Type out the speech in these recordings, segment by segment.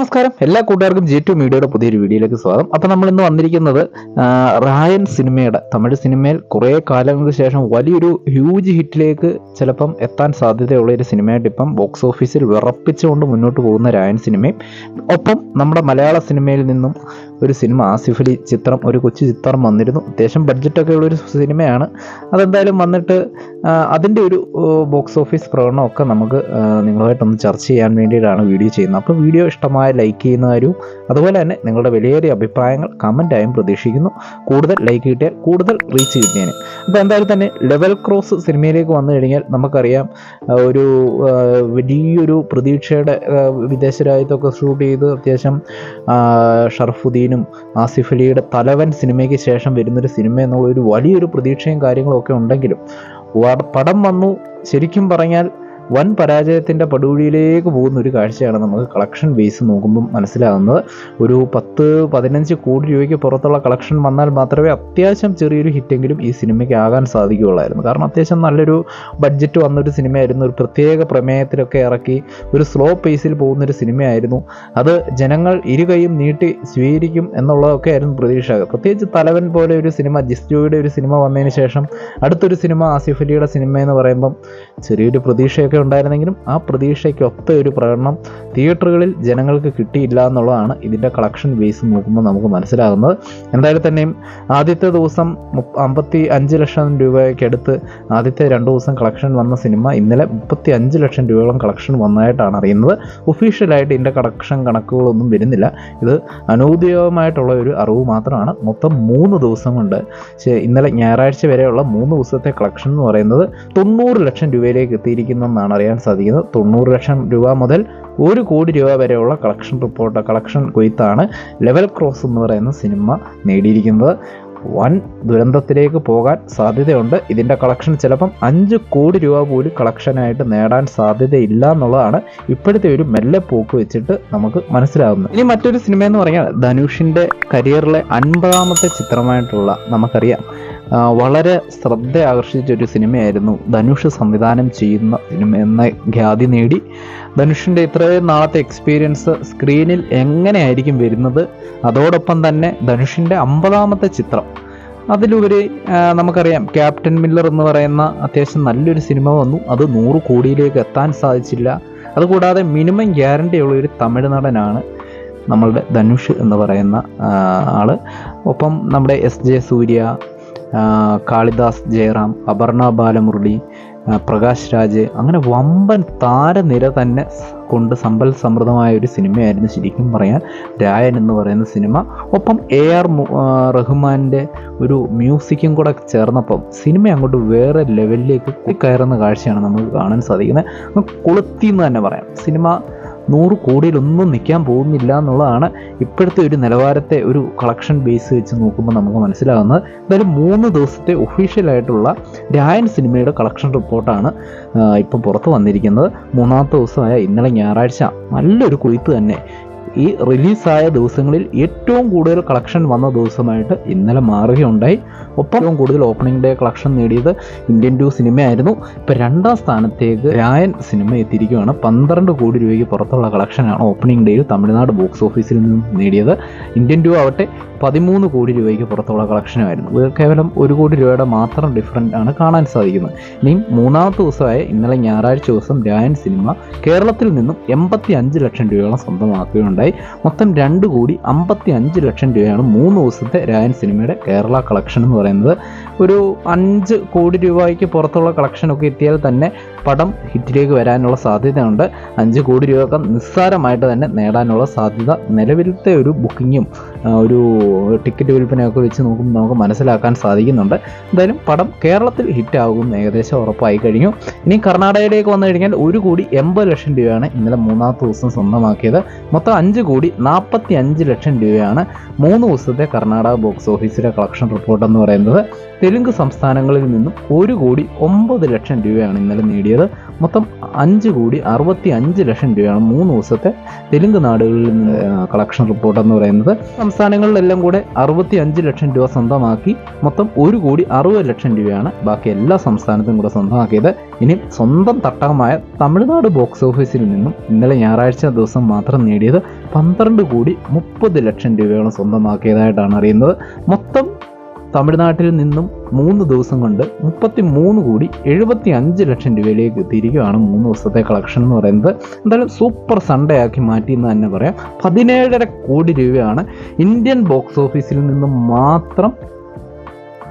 നമസ്കാരം. എല്ലാ കൂട്ടുകാർക്കും ജി ടു മീഡിയയുടെ പുതിയൊരു വീഡിയോയിലേക്ക് സ്വാഗതം. അപ്പോൾ നമ്മൾ ഇന്ന് വന്നിരിക്കുന്നത് റായൻ സിനിമയുടെ തമിഴ് സിനിമയിൽ കുറേ കാലങ്ങൾക്ക് ശേഷം വലിയൊരു ഹ്യൂജ് ഹിറ്റിലേക്ക് ചിലപ്പം എത്താൻ സാധ്യതയുള്ള ഒരു സിനിമയായിട്ട് ഇപ്പം ബോക്സ് ഓഫീസിൽ വിറപ്പിച്ചുകൊണ്ട് മുന്നോട്ട് പോകുന്ന റായൻ സിനിമയും ഒപ്പം നമ്മുടെ മലയാള സിനിമയിൽ നിന്നും ഒരു സിനിമ ആസിഫ് അലി ചിത്രം ഒരു കൊച്ചു ചിത്രം വന്നിരുന്നു. അത്യാവശ്യം ബഡ്ജറ്റൊക്കെ ഉള്ളൊരു സിനിമയാണ്. അതെന്തായാലും വന്നിട്ട് അതിന്റെ ഒരു ബോക്സ് ഓഫീസ് പ്രകടനമൊക്കെ നമുക്ക് നിങ്ങളുമായിട്ടൊന്ന് ചർച്ച ചെയ്യാൻ വേണ്ടിയിട്ടാണ് വീഡിയോ ചെയ്യുന്നത്. അപ്പോൾ വീഡിയോ ഇഷ്ടമായ ലൈക്ക് ചെയ്യുന്നവരും അതുപോലെ തന്നെ നിങ്ങളുടെ വിലയേറിയ അഭിപ്രായങ്ങൾ കമന്റായും പ്രതീക്ഷിക്കുന്നു. കൂടുതൽ ലൈക്ക് കിട്ടിയാൽ കൂടുതൽ റീച്ച് കിട്ടിയേനെ. അപ്പോൾ എന്തായാലും തന്നെ ലെവൽ ക്രോസ് സിനിമയിലേക്ക് വന്നു കഴിഞ്ഞാൽ നമുക്കറിയാം ഒരു വലിയൊരു പ്രതീക്ഷയുടെ വിദേശ രാജ്യത്തൊക്കെ ഷൂട്ട് ചെയ്ത് അത്യാവശ്യം ആ, ഷറഫുദ്ദീനും ആസിഫ് അലിയുടെ തലവൻ സിനിമയ്ക്ക് ശേഷം വരുന്നൊരു സിനിമ എന്നുള്ള ഒരു വലിയൊരു പ്രതീക്ഷയും കാര്യങ്ങളും ഒക്കെ ഉണ്ടെങ്കിലും പടം വന്നു. ശരിക്കും പറഞ്ഞാൽ വൻ പരാജയത്തിന്റെ പടുകുഴിയിലേക്ക് പോകുന്ന ഒരു കാഴ്ചയാണ് നമുക്ക് കളക്ഷൻ ബേസ് നോക്കുമ്പോൾ മനസ്സിലാകുന്നത് ഒരു പത്ത് പതിനഞ്ച് കോടി രൂപയ്ക്ക് പുറത്തുള്ള കളക്ഷൻ വന്നാൽ മാത്രമേ അത്യാവശ്യം ചെറിയൊരു ഹിറ്റെങ്കിലും ഈ സിനിമയ്ക്ക് ആകാൻ സാധിക്കുകയുള്ളായിരുന്നു. കാരണം അത്യാവശ്യം നല്ലൊരു ബഡ്ജറ്റ് വന്നൊരു സിനിമയായിരുന്നു ഒരു പ്രത്യേക പ്രമേയത്തിലൊക്കെ ഇറക്കി ഒരു സ്ലോ പേസിൽ പോകുന്നൊരു സിനിമയായിരുന്നു അത് ജനങ്ങൾ ഇരുകൈയും നീട്ടി സ്വീകരിക്കും എന്നുള്ളതൊക്കെ ആയിരുന്നു പ്രതീക്ഷ. പ്രത്യേകിച്ച് തലവൻ പോലെ ഒരു സിനിമ ജിസ്ജോയുടെ ഒരു സിനിമ വന്നതിന് ശേഷം അടുത്തൊരു സിനിമ ആസിഫ് അലിയുടെ സിനിമ എന്ന് പറയുമ്പം ചെറിയൊരു പ്രതീക്ഷയൊക്കെ ഉണ്ടായിരുന്നെങ്കിലും ആ പ്രതീക്ഷയ്ക്കൊത്ത ഒരു പ്രകടനം തിയേറ്ററുകളിൽ ജനങ്ങൾക്ക് കിട്ടിയില്ല എന്നുള്ളതാണ് ഇതിന്റെ കളക്ഷൻ ബേസ് നോക്കുമ്പോൾ നമുക്ക് മനസ്സിലാകുന്നത്. എന്തായാലും തന്നെയും ആദ്യത്തെ ദിവസം അമ്പത്തി അഞ്ച് ലക്ഷം രൂപയ്ക്കടുത്ത് ആദ്യത്തെ രണ്ട് ദിവസം കളക്ഷൻ വന്ന സിനിമ ഇന്നലെ മുപ്പത്തി അഞ്ച് ലക്ഷം രൂപയോളം കളക്ഷൻ വന്നതായിട്ടാണ് അറിയുന്നത്. ഒഫീഷ്യലായിട്ട് ഇതിന്റെ കളക്ഷൻ കണക്കുകളൊന്നും വരുന്നില്ല. ഇത് അനൗദ്യോഗികമായിട്ടുള്ള ഒരു അറിവ് മാത്രമാണ്. മൊത്തം മൂന്ന് ദിവസം കൊണ്ട് ഇന്നലെ ഞായറാഴ്ച വരെയുള്ള മൂന്ന് ദിവസത്തെ കളക്ഷൻ എന്ന് പറയുന്നത് തൊണ്ണൂറ് ലക്ഷം രൂപയിലേക്ക് എത്തിയിരിക്കുന്നെന്നാണ് അറിയാൻ സാധിക്കുന്നത്. തൊണ്ണൂറ് ലക്ഷം രൂപ മുതൽ ഒരു കോടി രൂപ വരെയുള്ള കളക്ഷൻ റിപ്പോർട്ട് കളക്ഷൻ കൊയ്ത്താണ് ലെവൽ ക്രോസ് എന്ന് പറയുന്ന സിനിമ നേടിയിരിക്കുന്നത്. വൻ ദുരന്തത്തിലേക്ക് പോകാൻ സാധ്യതയുണ്ട്. ഇതിന്റെ കളക്ഷൻ ചിലപ്പം അഞ്ച് കോടി രൂപ പോലും കളക്ഷനായിട്ട് നേടാൻ സാധ്യതയില്ല എന്നുള്ളതാണ് ഇപ്പോഴത്തെ ഒരു മെല്ലെ പോക്ക് വെച്ചിട്ട് നമുക്ക് മനസ്സിലാകുന്നത് ഇനി മറ്റൊരു സിനിമ എന്ന് പറഞ്ഞാൽ ധനുഷിന്റെ കരിയറിലെ അൻപതാമത്തെ ചിത്രമായിട്ടുള്ള നമുക്കറിയാം. വളരെ ശ്രദ്ധ ആകർഷിച്ച ഒരു സിനിമയായിരുന്നു ധനുഷ് സംവിധാനം ചെയ്യുന്ന സിനിമ എന്ന ഖ്യാതി നേടി. ധനുഷിന്റെ ഇത്രയും നാളത്തെ എക്സ്പീരിയൻസ് സ്ക്രീനിൽ എങ്ങനെയായിരിക്കും വരുന്നത്? അതോടൊപ്പം തന്നെ ധനുഷിന്റെ അമ്പതാമത്തെ ചിത്രം. അതിലുപരി നമുക്കറിയാം ക്യാപ്റ്റൻ മില്ലർ എന്ന് പറയുന്ന അത്യാവശ്യം നല്ലൊരു സിനിമ വന്നു. അത് നൂറ് കോടിയിലേക്ക് എത്താൻ സാധിച്ചില്ല. അതുകൂടാതെ മിനിമം ഗ്യാരണ്ടി ഉള്ള ഒരു തമിഴ് നടനാണ് നമ്മളുടെ ധനുഷ് എന്ന് പറയുന്ന ആൾ. ഒപ്പം നമ്മുടെ എസ് ജെ സൂര്യ കാളിദാസ് ജയറാം അപർണ ബാലമുരളി പ്രകാശ് രാജ് അങ്ങനെ വമ്പൻ താരനിര തന്നെ കൊണ്ട് സമ്പൽ സമൃദ്ധമായ ഒരു സിനിമയായിരുന്നു ശരിക്കും പറയാൻ രായൻ എന്ന് പറയുന്ന സിനിമ. ഒപ്പം എ ആർ റഹ്മാന്റെ ഒരു മ്യൂസിക്കും കൂടെ ചേർന്നപ്പം സിനിമ അങ്ങോട്ട് വേറെ ലെവലിലേക്ക് കയറുന്ന കാഴ്ചയാണ് നമുക്ക് കാണാൻ സാധിക്കുന്നത്. കൊളുത്തി എന്ന് തന്നെ പറയാം. സിനിമ നൂറ് കോടിയിലൊന്നും നിൽക്കാൻ പോകുന്നില്ല എന്നുള്ളതാണ് ഇപ്പോഴത്തെ ഒരു നിലവാരത്തെ ഒരു കളക്ഷൻ ബേസ് വെച്ച് നോക്കുമ്പോൾ നമുക്ക് മനസ്സിലാകുന്നത്. എന്തായാലും മൂന്ന് ദിവസത്തെ ഒഫീഷ്യലായിട്ടുള്ള രായൻ സിനിമയുടെ കളക്ഷൻ റിപ്പോർട്ടാണ് ഇപ്പം പുറത്ത് വന്നിരിക്കുന്നത്. മൂന്നാമത്തെ ദിവസമായ ഇന്നലെ ഞായറാഴ്ച. നല്ലൊരു കുളിപ്പ് തന്നെ. ഈ റിലീസായ ദിവസങ്ങളിൽ ഏറ്റവും കൂടുതൽ കളക്ഷൻ വന്ന ദിവസമായിട്ട് ഇന്നലെ മാറുകയുണ്ടായി. ഒപ്പം ഏറ്റവും കൂടുതൽ ഓപ്പണിംഗ് ഡേ കളക്ഷൻ നേടിയത് ഇന്ത്യൻ ടു സിനിമയായിരുന്നു ഇപ്പം രണ്ടാം സ്ഥാനത്തേക്ക് രായൻ സിനിമ എത്തിയിരിക്കുകയാണ്. പന്ത്രണ്ട് കോടി രൂപയ്ക്ക് പുറത്തുള്ള കളക്ഷനാണ് ഓപ്പണിംഗ് ഡേയിൽ തമിഴ്നാട് ബോക്സ് ഓഫീസിൽ നിന്നും നേടിയത്. ഇന്ത്യൻ ടു ആവട്ടെ പതിമൂന്ന് കോടി രൂപയ്ക്ക് പുറത്തുള്ള കളക്ഷനുമായിരുന്നു. ഇത് കേവലം ഒരു കോടി രൂപയുടെ മാത്രം ഡിഫറന്റ് ആണ് കാണാൻ സാധിക്കുന്നത്. ഇനിയും മൂന്നാമത്തെ ദിവസമായ ഇന്നലെ ഞായറാഴ്ച ദിവസം രായൻ സിനിമ കേരളത്തിൽ നിന്നും എൺപത്തി അഞ്ച് ലക്ഷം രൂപയോളം സ്വന്തമാക്കുകയുണ്ടായി മൊത്തം രണ്ട് കോടി അമ്പത്തി അഞ്ച് ലക്ഷം രൂപയാണ് മൂന്ന് ദിവസത്തെ രായൻ സിനിമയുടെ കേരള കളക്ഷൻ എന്ന് പറയുന്നത്. ഒരു അഞ്ച് കോടി രൂപയ്ക്ക് പുറത്തുള്ള കളക്ഷനൊക്കെ എത്തിയാൽ തന്നെ പടം ഹിറ്റിലേക്ക് വരാനുള്ള സാധ്യതയുണ്ട്. അഞ്ച് കോടി രൂപയൊക്കെ നിസ്സാരമായിട്ട് തന്നെ നേടാനുള്ള സാധ്യത നിലവിലത്തെ ഒരു ബുക്കിങ്ങും ഒരു ടിക്കറ്റ് വിൽപ്പനയൊക്കെ വെച്ച് നോക്കുമ്പോൾ നമുക്ക് മനസ്സിലാക്കാൻ സാധിക്കുന്നുണ്ട്. എന്തായാലും പടം കേരളത്തിൽ ഹിറ്റാകും ഏകദേശം ഉറപ്പായി കഴിഞ്ഞു. ഇനി കർണാടകയിലേക്ക് വന്നു കഴിഞ്ഞാൽ ഒരു കോടി എൺപത് ലക്ഷം രൂപയാണ് ഇന്നലെ മൂന്നാമത്തെ ദിവസം സ്വന്തമാക്കിയത്. മൊത്തം അഞ്ച് കോടി നാൽപ്പത്തി അഞ്ച് ലക്ഷം രൂപയാണ് മൂന്ന് ദിവസത്തെ കർണാടക ബോക്സ് ഓഫീസിലെ കളക്ഷൻ റിപ്പോർട്ട് എന്ന് പറയുന്നത്. തെലുങ്ക് സംസ്ഥാനങ്ങളിൽ നിന്നും ഒരു കോടി ഒമ്പത് ലക്ഷം രൂപയാണ് ഇന്നലെ നേടിയത്. മൊത്തം അഞ്ച് കോടി അറുപത്തി അഞ്ച് ലക്ഷം രൂപയാണ് മൂന്ന് ദിവസത്തെ തെലുങ്ക് നാടുകളിൽ നിന്ന് കളക്ഷൻ റിപ്പോർട്ട് എന്ന് പറയുന്നത്. സംസ്ഥാനങ്ങളിലെല്ലാം കൂടെ അറുപത്തി അഞ്ച് ലക്ഷം രൂപ സ്വന്തമാക്കി മൊത്തം ഒരു കോടി അറുപത് ലക്ഷം രൂപയാണ് ബാക്കി എല്ലാ സംസ്ഥാനത്തും കൂടെ സ്വന്തമാക്കിയത്. ഇനി സ്വന്തം തട്ടകമായ തമിഴ്നാട് ബോക്സ് ഓഫീസിൽ നിന്നും ഇന്നലെ ഞായറാഴ്ച ദിവസം മാത്രം നേടിയത് പന്ത്രണ്ട് കോടി മുപ്പത് ലക്ഷം രൂപയോളം സ്വന്തമാക്കിയതായിട്ടാണ് അറിയുന്നത്. മൊത്തം തമിഴ്നാട്ടിൽ നിന്നും മൂന്ന് ദിവസം കൊണ്ട് മുപ്പത്തി മൂന്ന് കോടി എഴുപത്തി അഞ്ച് ലക്ഷം രൂപയിലേക്ക് എത്തിയിരിക്കുകയാണ് മൂന്ന് ദിവസത്തെ കളക്ഷൻ എന്ന് പറയുന്നത്. എന്തായാലും സൂപ്പർ സൺഡേ ആക്കി മാറ്റി എന്ന് തന്നെ പറയാം. പതിനേഴര കോടി രൂപയാണ് ഇന്ത്യൻ ബോക്സ് ഓഫീസിൽ നിന്നും മാത്രം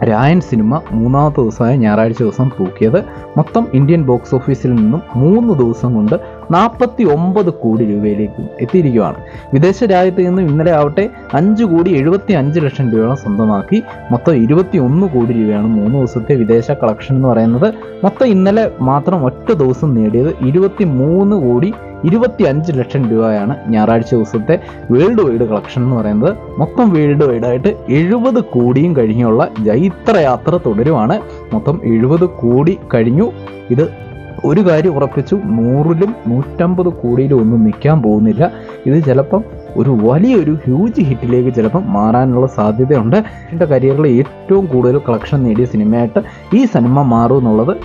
രായൻ സിനിമ മൂന്നാമത്തെ ദിവസമായ ഞായറാഴ്ച ദിവസം തൂക്കിയത്. മൊത്തം ഇന്ത്യൻ ബോക്സ് ഓഫീസിൽ നിന്നും മൂന്ന് ദിവസം കൊണ്ട് നാൽപ്പത്തി ഒമ്പത് കോടി രൂപയിലേക്ക് എത്തിയിരിക്കുകയാണ്. വിദേശ രാജ്യത്ത് നിന്ന് ഇന്നലെ ആവട്ടെ അഞ്ച് കോടി എഴുപത്തി അഞ്ച് ലക്ഷം രൂപയോളം സ്വന്തമാക്കി. മൊത്തം ഇരുപത്തി ഒന്ന് കോടി രൂപയാണ് മൂന്ന് ദിവസത്തെ വിദേശ കളക്ഷൻ എന്ന് പറയുന്നത്. മൊത്തം ഇന്നലെ മാത്രം ഒറ്റ ദിവസം നേടിയത് ഇരുപത്തി മൂന്ന് കോടി ഇരുപത്തി അഞ്ച് ലക്ഷം രൂപയാണ് ഞായറാഴ്ച ദിവസത്തെ വേൾഡ് വൈഡ് കളക്ഷൻ എന്ന് പറയുന്നത്. മൊത്തം വേൾഡ് വൈഡ് ആയിട്ട് എഴുപത് കോടിയും കഴിഞ്ഞുള്ള ജൈത്ര യാത്ര തുടരുവാണ്. മൊത്തം എഴുപത് കോടി കഴിഞ്ഞു. ഇത് ഒരു കാര്യം ഉറപ്പിച്ചു നൂറിലും നൂറ്റമ്പത് കോടിയിലും ഒന്നും നിൽക്കാൻ പോകുന്നില്ല. ഇത് ചിലപ്പം ഒരു വലിയൊരു ഹ്യൂജ് ഹിറ്റിലേക്ക് ചിലപ്പം മാറാനുള്ള സാധ്യതയുണ്ട്. എന്റെ കരിയറിൽ ഏറ്റവും കൂടുതൽ കളക്ഷൻ നേടിയ സിനിമയായിട്ട് ഈ സിനിമ മാറും എന്നുള്ളത്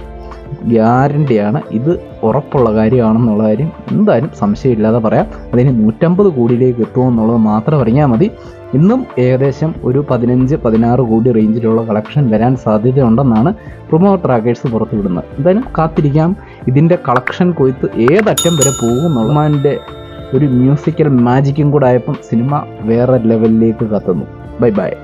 ഗ്യാരണ്ടിയാണ്. ഇത് ഉറപ്പുള്ള കാര്യമാണെന്നുള്ള കാര്യം എന്തായാലും സംശയമില്ലാതെ പറയാം. അതിന് നൂറ്റമ്പത് കോടിയിലേക്ക് എത്തുമെന്നുള്ളത് മാത്രം അറിഞ്ഞാൽ മതി. ഇന്നും ഏകദേശം ഒരു പതിനഞ്ച് പതിനാറ് കോടി റേഞ്ചിലുള്ള കളക്ഷൻ വരാൻ സാധ്യതയുണ്ടെന്നാണ് പ്രൊമോ ട്രാക്കേഴ്സ് പുറത്തുവിടുന്നത്. എന്തായാലും കാത്തിരിക്കാം. ഇതിന്റെ കളക്ഷൻ കൊയ്ത്ത് ഏതറ്റം വരെ പോകും എന്നുള്ളതിന്റെ ഒരു മ്യൂസിക്കൽ മാജിക്കും കൂടെ ആയപ്പം സിനിമ വേറെ ലെവലിലേക്ക് കത്തുന്നു. Bye bye.